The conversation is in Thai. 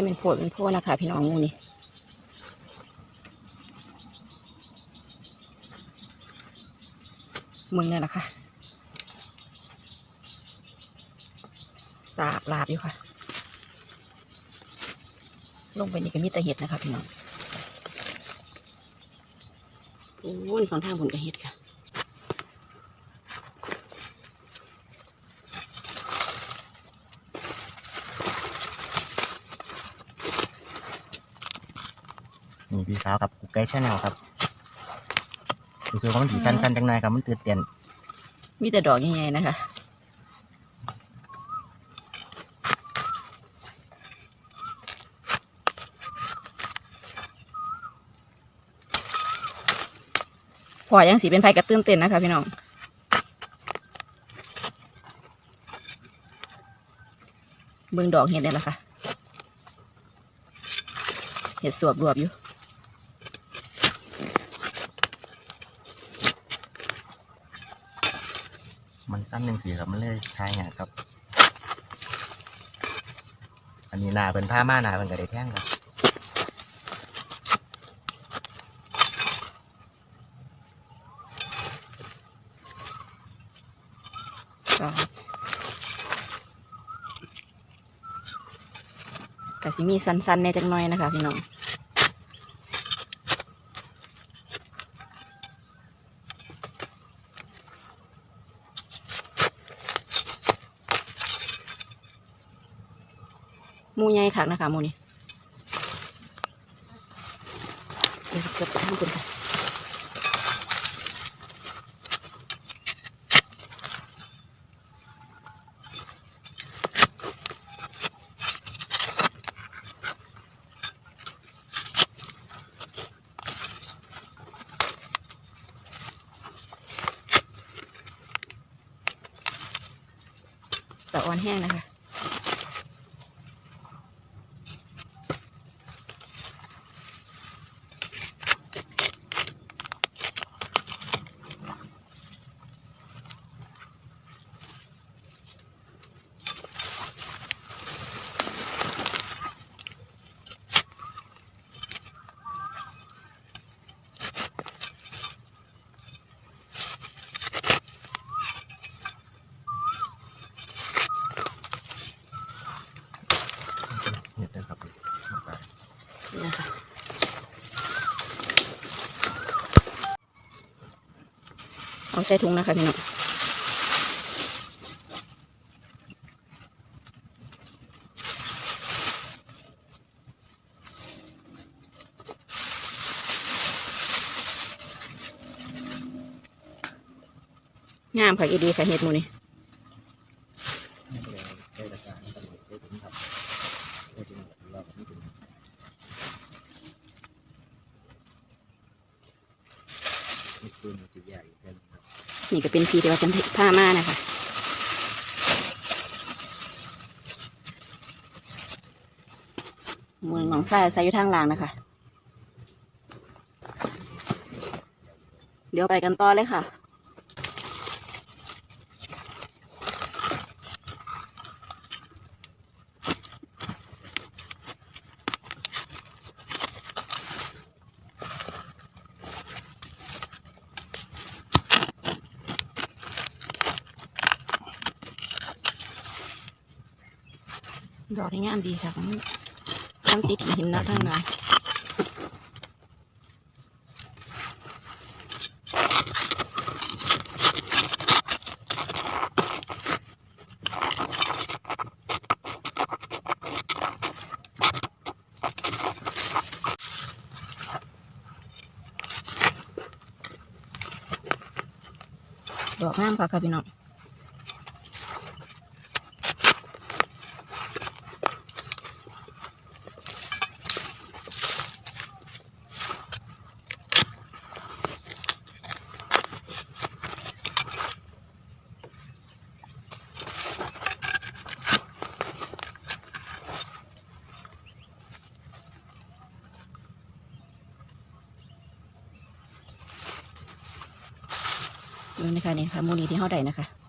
ะเป็นโพดเป็นโพดนะคะพี่น้องงูนี่มึงเนี่ยนะคะสาบลาบอยู่ค่ะ ลงไปนี่ก็มีต่เห็ดนะคะพี่น้องโอ้ยของทางบนก็เห็ดค่ะ นี่พี่สาวครับกุ๊กไก่ชาแนลครับรู้สึกว่ามันถีสั้นๆจังหน่อยครับมันตื่นเต้นมีแต่ดอกใหญ่ๆนะคะพอยังสีเป็นไฟกระตื้นเต้นนะคะ พี่น้องเบิ่งดอกเห็ดได้แล้วค่ะเห็ดสวบรวบอยู่ มันสั้นหนึ่งสีครับมันเลยทายงานครับ อันนี้หนาเป็นผ้าม่าหนาเป็นกระเดแท่งครับก็สิมีสั้นๆในจักหน่อยนะคะพี่น้อง มูใหญ่คักนะคะมูนี่เดี๋ยวเก็บข้างบนค่ะสะออนแห้งนะคะ นี่นะคะเอาใส่ถุงนะคะพี่น้องงามค่ะอีดีค่ะเห็ดมูนี่ นี่ก็เป็นพีเดียวกันผ้าม่านะคะเมืองหนองไส้ไส่อยู่ทางล่างนะคะ เดี๋ยวไปกันต่อเลยค่ะ ดอกนี่งามดีค่ะมันมันติดหินนะทางหลังดอกงามค่ะค่ะพี่น้อง ดูนะคะนี่ค่ะมูนีที่เขาได้นะคะ